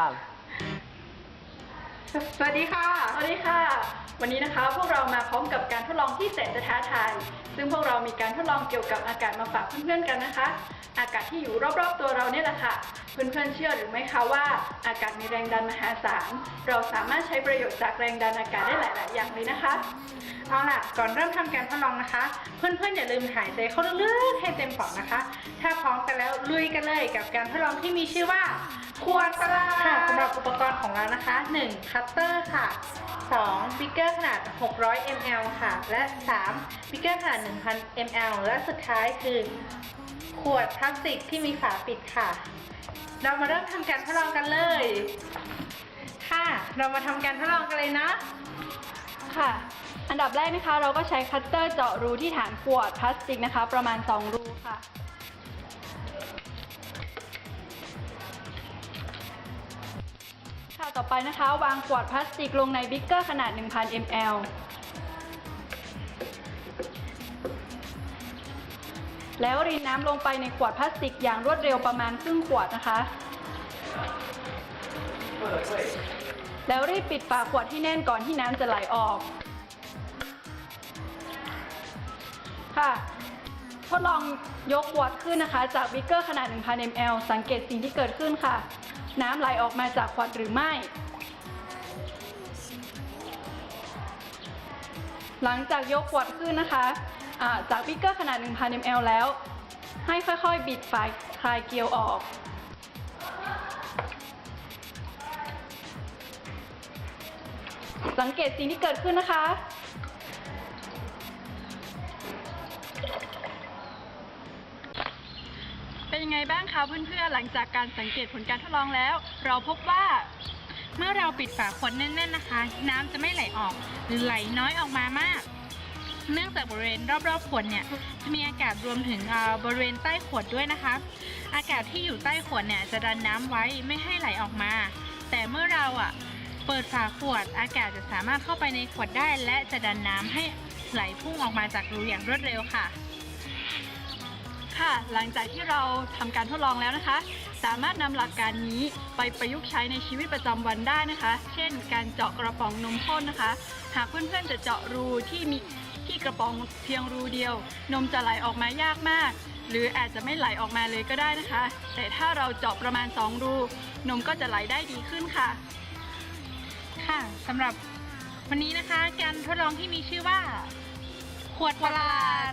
สามสวัสดีค่ะ สวัสดีค่ะ วันนี้นะคะพวกเรามาพร้อมกับการทดลองที่แสนจะท้าทาย ซึ่งพวกเรามีการทดลองเกี่ยวกับอากาศมาฝากเพื่อนๆกันนะคะ อากาศที่อยู่รอบๆตัวเราเนี่ยแหละค่ะ เพื่อนๆเชื่อหรือไม่คะว่า อากาศมีแรงดันมหาศาล เราสามารถใช้ประโยชน์จากแรงดันอากาศได้หลาย ๆ อย่างเลยนะคะ เอาล่ะ ก่อนเริ่มทำการทดลองนะคะ เพื่อนๆอย่าลืมหายใจเข้าลึกๆให้เต็มปอดนะคะ ถ้าพร้อมกันแล้วลุยกันเลยกับการทดลองที่มีชื่อว่าข วดประหลาดค่ะสำหรับอุปกรณ์ของเรานะคะ 1. คัตเตอร์ค่ะ 2. บิ๊กเกอร์ขนาด 600 ml ค่ะ และ 3. บิ๊กเกอร์ขนาด 1,000 ml และสุดท้ายคือ ขวดพลาสติกที่มีฝาปิดค่ะ เรามาเริ่มทำการทดลองกันเลย ค่ะ เรามาทำการทดลองกันเลยนะ ค่ะ อันดับแรกนะคะเราก็ใช้คัตเตอร์เจาะรูที่ฐานขวดพลาสติกนะคะ ประมาณ 2 รูค่ะ ค่ะต่อไปนะคะ วางขวดพลาสติกลงในบิ๊กเกอร์ขนาด 1,000 ml แล้วรินน้ำลงไปในขวดพลาสติกอย่างรวดเร็วประมาณครึ่งขวดนะคะ แล้วรีบปิดฝาขวดให้แน่นก่อนที่น้ำจะไหลออก ค่ะ ทดลองยกขวดขึ้นนะคะ จากบิ๊กเกอร์ขนาด 1,000 ml สังเกตสิ่งที่เกิดขึ้นค่ะ น้ำไหลออกมาจากขวดหรือไม่ หลังจากยกขวดขึ้นนะคะอ่าจากบิ๊กเกอร์ขนาด 1,000 ml แล้ว ให้ค่อยๆ บิดฝายคลายเกลียวออก สังเกตสิ่งที่เกิดขึ้นนะคะ ยังไงบ้างคะเพื่อนๆหลังจากการสังเกตผลการทดลองแล้ว เราพบว่า เมื่อเราปิดฝาขวดแน่นๆนะคะ น้ำจะไม่ไหลออก หรือไหลน้อยออกมามาก เนื่องจากบริเวณรอบๆขวดเนี่ยจะมีอากาศรวมถึงอ่าบริเวณใต้ขวดด้วยนะคะ อากาศที่อยู่ใต้ขวดเนี่ยจะดันน้ำไว้ไม่ให้ไหลออกมา แต่เมื่อเราอะเปิดฝาขวดอากาศจะสามารถเข้าไปในขวดได้ และจะดันน้ำให้ไหลพุ่งออกมาจากรูอย่างรวดเร็วค่ะ ค่ะ หลังจากที่เราทำการทดลองแล้วนะคะ สามารถนำหลักการนี้ไปประยุกต์ใช้ในชีวิตประจำวันได้นะคะ เช่น การเจาะกระป๋องนมข้นนะคะ หากเพื่อนๆจะเจาะรูที่มีที่กระป๋องเพียงรูเดียว นมจะไหลออกมายากมาก หรืออาจจะไม่ไหลออกมาเลยก็ได้นะคะ แต่ถ้าเราเจาะประมาณ 2 รู นมก็จะไหลได้ดีขึ้นค่ะ ค่ะสำหรับวันนี้นะคะ การทดลองที่มีชื่อว่า ขวดประหลาด